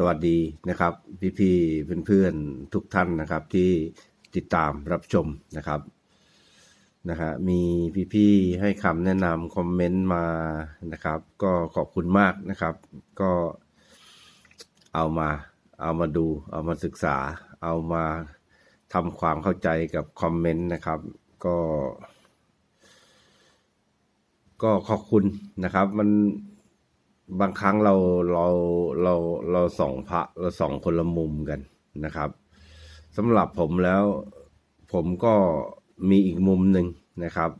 สวัสดีนะครับ พี่ๆเพื่อนๆทุกท่านนะครับ ที่ติดตามรับชมนะครับนะฮะมีพี่ๆให้คำแนะนำคอมเมนต์มานะครับ ก็ขอบคุณมากนะครับ ก็เอามาเอามาดู เอามาศึกษา เอามาทำความเข้าใจกับคอมเมนต์นะครับ ก็ ก็ขอบคุณนะครับ มัน บางครั้งเราเราเราเราส่องพระเราส่องคนละมุมกันนะครับสำหรับผมแล้ว ผมก็มีอีกมุมหนึ่งนะครับ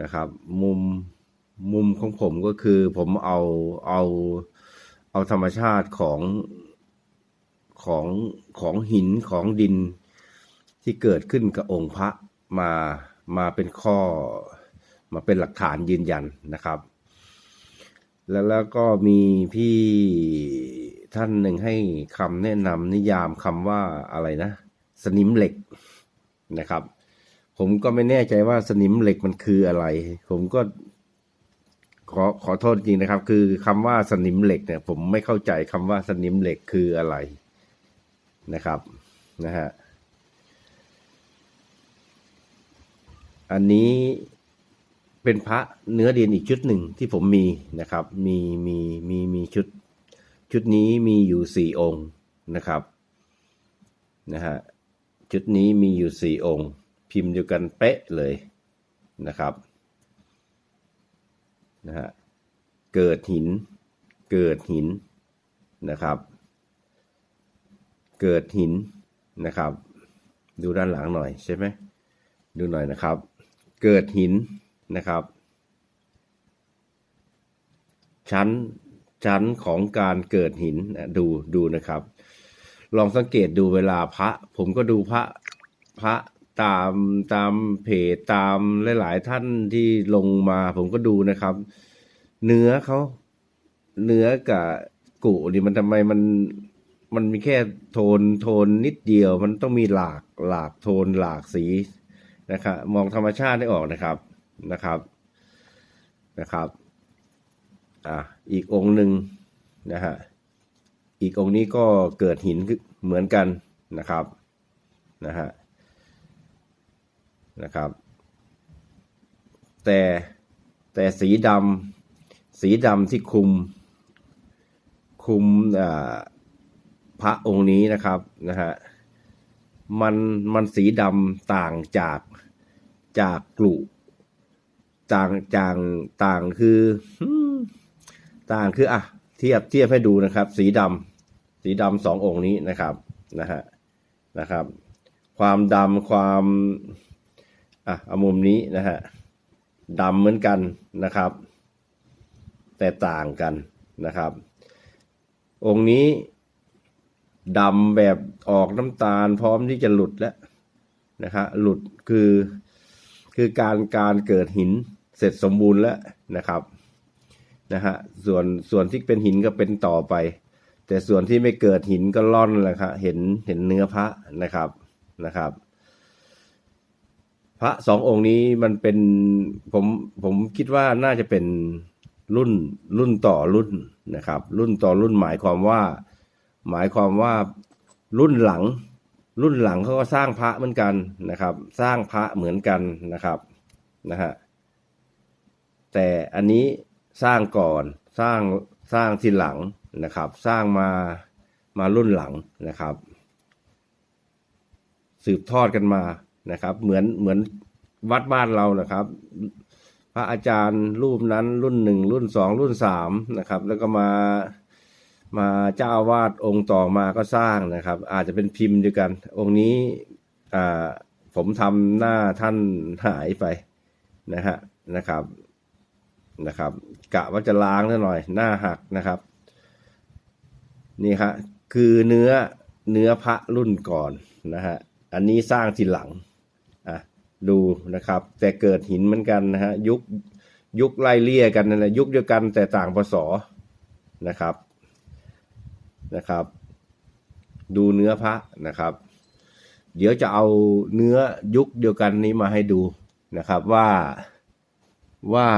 นะครับ มุมมุมของผมก็คือผมเอาเอาเอาธรรมชาติของของของหินของดินที่เกิดขึ้นกับองค์พระมามาเป็นข้อมาเป็นหลักฐานยืนยันนะครับ แล้วแล้วก็มีพี่ท่านหนึ่งให้คำแนะนำนิยามคำว่าอะไรนะ สนิมเหล็กนะครับ ผมก็ไม่แน่ใจว่าสนิมเหล็กมันคืออะไร ผมก็ขอขอโทษจริงนะครับ คือคำว่าสนิมเหล็กเนี่ย ผมไม่เข้าใจคำว่าสนิมเหล็กคืออะไรนะครับนะฮะอันนี้ เป็นพระเนื้อดินอีกชุดหนึ่งที่ผมมีนะครับ มีมีมีมีชุด ชุดนี้มีอยู่สี่องค์นะครับนะฮะชุดนี้มีอยู่สี่องค์ พิมพ์เดียวกันเป๊ะเลยนะครับนะฮะเกิดหิน เกิดหินนะครับ เกิดหินนะครับ ดูด้านหลังหน่อยใช่ไหมดูหน่อยนะครับ เกิดหิน นะครับ ชั้นชั้นของการเกิดหินดูดูนะครับ ลองสังเกตดูเวลาพระ ผมก็ดูพระพระตามตามเพจตามหลาย ๆ ท่านที่ลงมา ผมก็ดูนะครับ เนื้อเขาเนื้อกับกุนี่มันทำไมมันมันมีแค่โทนโทนนิดเดียว มันต้องมีหลากหลากโทนหลากสีนะครับมองธรรมชาติได้ออกนะครับ นะครับนะครับอะอีกองค์หนึ่งนะฮะอีกองค์นี้ก็เกิดหินเหมือนกันนะครับนะฮะนะครับ แต่แต่สีดำสีดำที่คุม คุมพระองค์นี้นะครับนะฮะมันมันสีดำต่างจากจากกลุ่ ต่างต่างต่างคือต่างคืออะเทียบเทียบให้ดูนะครับ สีดำสีดำสององค์นี้นะครับนะฮะนะครับ ความดำความอะเอามุมนี้นะฮะดำเหมือนกันนะครับ แต่ต่างกันนะครับ องค์นี้ดำแบบออกน้ำตาลพร้อมที่จะหลุดแล้วนะครับหลุดคือคือการการเกิดหิน เสร็จสมบูรณ์แล้วนะครับนะฮะส่วนส่วนที่เป็นหินก็เป็นต่อไป แต่ส่วนที่ไม่เกิดหินก็ล่อนแหละครับเห็นเห็นเนื้อพระนะครับนะครับ พระสององค์นี้มันเป็นผมผมคิดว่าน่าจะเป็นรุ่นรุ่นต่อรุ่นนะครับ รุ่นต่อรุ่นหมายความว่า หมายความว่ารุ่นหลัง รุ่นหลังเขาก็สร้างพระเหมือนกันนะครับ สร้างพระเหมือนกันนะครับนะฮะ แต่อันนี้สร้างก่อนสร้างสร้างทีหลังนะครับ สร้างมามารุ่นหลังนะครับ สืบทอดกันมานะครับ เหมือนเหมือนวัดบ้านเรานะครับ พระอาจารย์รูปนั้นรุ่นหนึ่งรุ่นสองรุ่นสามนะครับ แล้วก็มามาเจ้าอาวาสองค์ต่อมาก็สร้างนะครับ อาจจะเป็นพิมพ์เดียวกัน องค์นี้อ่าผมทำหน้าท่านหายไปนะฮะนะครับ นะครับ กะว่าจะล้างซะหน่อย หน้าหักนะครับ นี่ฮะคือเนื้อเนื้อพระรุ่นก่อนนะฮะอันนี้สร้างทีหลังอะดูนะครับ แต่เกิดหินเหมือนกันนะฮะยุคยุคไล่เลี่ยกันนั่นแหละยุคเดียวกันแต่ต่างพศนะครับนะครับ ดูเนื้อพระนะครับ เดี๋ยวจะเอาเนื้อยุคเดียวกันนี้มาให้ดูนะครับว่าว่า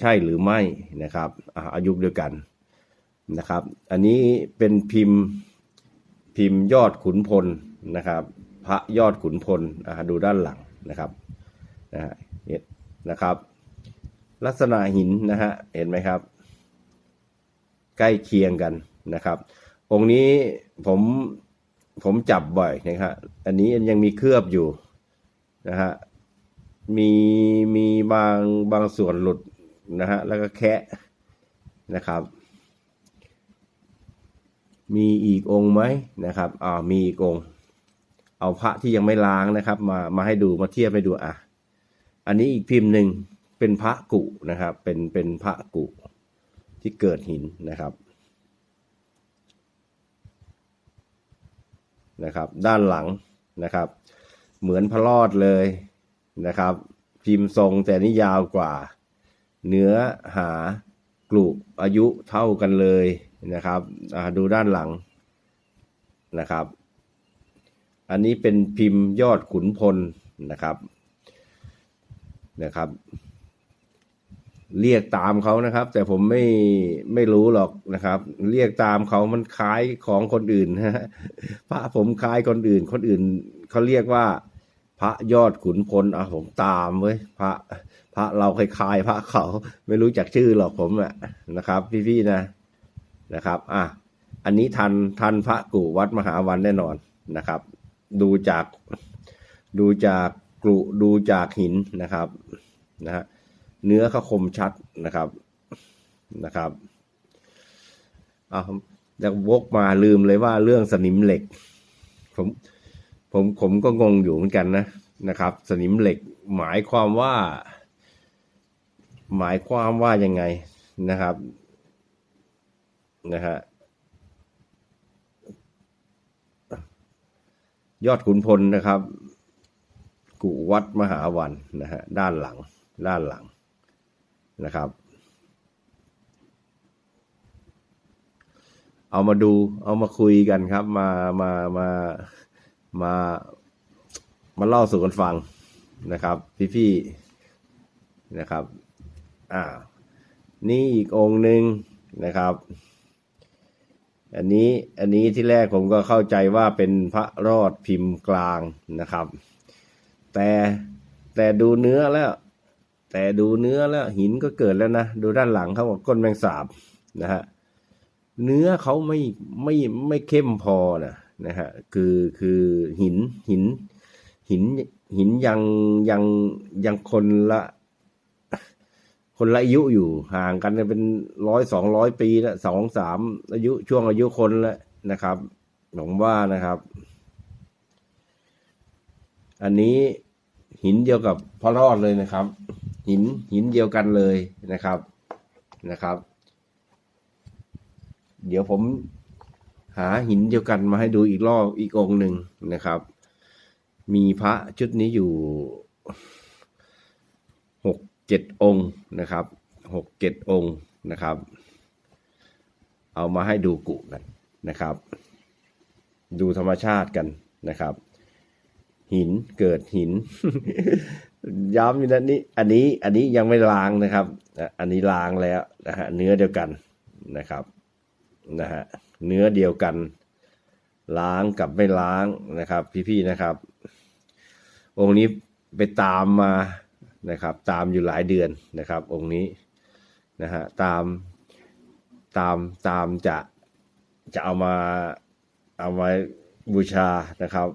ใช่หรือไม่นะครับอายุเดียวกันนะครับ อันนี้เป็นพิมพ์พิมพ์ยอดขุนพลนะครับ พระยอดขุนพลดูด้านหลังนะครับนะฮะนะครับ ลักษณะหินนะฮะเห็นไหมครับ ใกล้เคียงกันนะครับ องค์นี้ผมผมจับบ่อยนะครับอันนี้ยังมีเคลือบอยู่นะฮะมีมีบางบางส่วนหลุด นะฮะแล้วก็แคะนะครับ มีอีกองค์ไหมนะครับอ่ามีอีกองค์เอาพระที่ยังไม่ล้างนะครับ มามาให้ดูมาเทียบให้ดูอะอันนี้อีกพิมพ์หนึ่งเป็นพระกุนะครับ เป็นเป็นพระกุที่เกิดหินนะครับนะครับ ด้านหลังนะครับ เหมือนพระรอดเลยนะครับ พิมพ์ทรงแต่นี่ยาวกว่า เนื้อหากลุอายุเท่ากันเลยนะครับดูด้านหลังนะครับ อันนี้เป็นพิมพ์ยอดขุนพลนะครับนะครับ เรียกตามเขานะครับ แต่ผมไม่ไม่รู้หรอกนะครับ เรียกตามเขามันคล้ายของคนอื่นนะฮะพระผมคล้ายคนอื่น คนอื่นเขาเรียกว่า พระยอดขุนพลอะผมตามเว้ยพระ ระเราคล้ายๆพระเขาไม่รู้จักชื่อหรอกผมอะนะครับ พี่ๆนะนะครับ อะอันนี้ทันทันพระกูวัดมหาวันแน่นอนนะครับ ดูจากดูจากกรุดูจากหินนะครับนะฮะเนื้อเขาคมชัดนะครับนะครับเอาจะวกมาลืมเลยว่าเรื่องสนิมเหล็ก ผมผมผมก็งงอยู่เหมือนกันนะนะครับ สนิมเหล็กหมายความว่า หมายความว่ายังไงนะครับนะฮะยอดขุนพลนะครับกุวัดมหาวันนะฮะด้านหลังด้านหลังนะครับ เอามาดูเอามาคุยกันครับ มามามามามาเล่าสู่กันฟังนะครับ พี่ๆนะครับ อ่า นี่อีกองค์หนึ่งนะครับ อันนี้อันนี้ที่แรกผมก็เข้าใจว่าเป็นพระรอดพิมพ์กลางนะครับ แต่แต่ดูเนื้อแล้ว แต่ดูเนื้อแล้วหินก็เกิดแล้วนะ ดูด้านหลังเขาบอกก้นแมงสาบนะฮะเนื้อเขาไม่ไม่ไม่เข้มพอนะนะฮะคือคือหินหินหินหินยังยังยังคนละ คนละอายุอยู่ห่างกันเป็นร้อยสองร้อยปีล้วสองสามอายุช่วงอายุคนล้วนะครับผมว่านะครับ อันนี้หินเดียวกับพระรอดเลยนะครับ หินหินเดียวกันเลยนะครับนะครับ เดี๋ยวผมหาหินเดียวกันมาให้ดูอีกรอบอีกองหนึ่งนะครับ มีพระชุดนี้อยู่หก เจ็ดองค์นะครับหกเจ็ดองค์นะครับ เอามาให้ดูกุกันนะครับ ดูธรรมชาติกันนะครับ หินเกิดหิน ย้ำอยู่นะนี่อันนี้อันนี้ยังไม่ล้างนะครับ อันนี้ล้างแล้วนะฮะเนื้อเดียวกันนะครับนะฮะเนื้อเดียวกัน ล้างกับไม่ล้างนะครับ พี่ๆนะครับ องค์นี้ไปตามมา นะครับ ตามอยู่หลายเดือนนะครับ องค์นี้นะฮะตามตามตามจะจะเอามาเอามาบูชานะครับ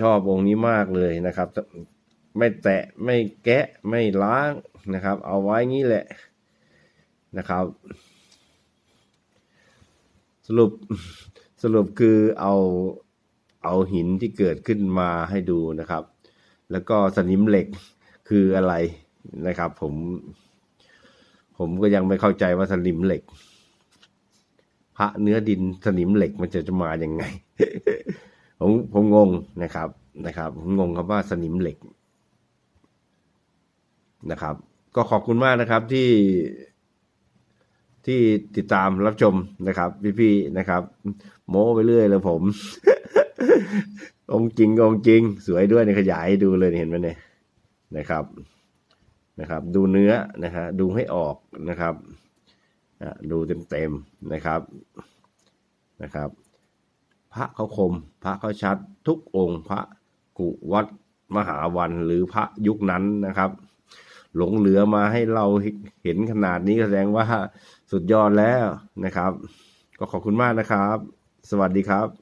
ชอบองค์นี้มากเลยนะครับ ไม่แตะไม่แกะไม่ล้างนะครับ เอาไว้งี้แหละนะครับ สรุปสรุปคือเอาเอาหินที่เกิดขึ้นมาให้ดูนะครับ แล้วก็สนิมเหล็ก คืออะไรนะครับ ผม ผมก็ยังไม่เข้าใจว่าสนิมเหล็ก พระเนื้อดินสนิมเหล็กมันจะจะมาอย่างไง ผมผมงงนะครับนะครับ ผมงงครับว่าสนิมเหล็กนะครับ ก็ขอบคุณมากนะครับที่ที่ติดตามรับชมนะครับ พี่ๆนะครับ โม้ไปเรื่อยเลยผม องจริงองจริง สวยด้วยในขยายดูเลยเห็นไหมเนี่ย นะครับนะครับ ดูเนื้อนะฮะดูให้ออกนะครับอะดูเต็มๆนะครับนะครับ พระเขาคม พระเขาชัดทุกองค์ พระกุวัดมหาวันหรือพระยุคนั้นนะครับ หลงเหลือมาให้เราเห็นขนาดนี้แสดงว่าสุดยอดแล้วนะครับ ก็ขอบคุณมากนะครับ สวัสดีครับ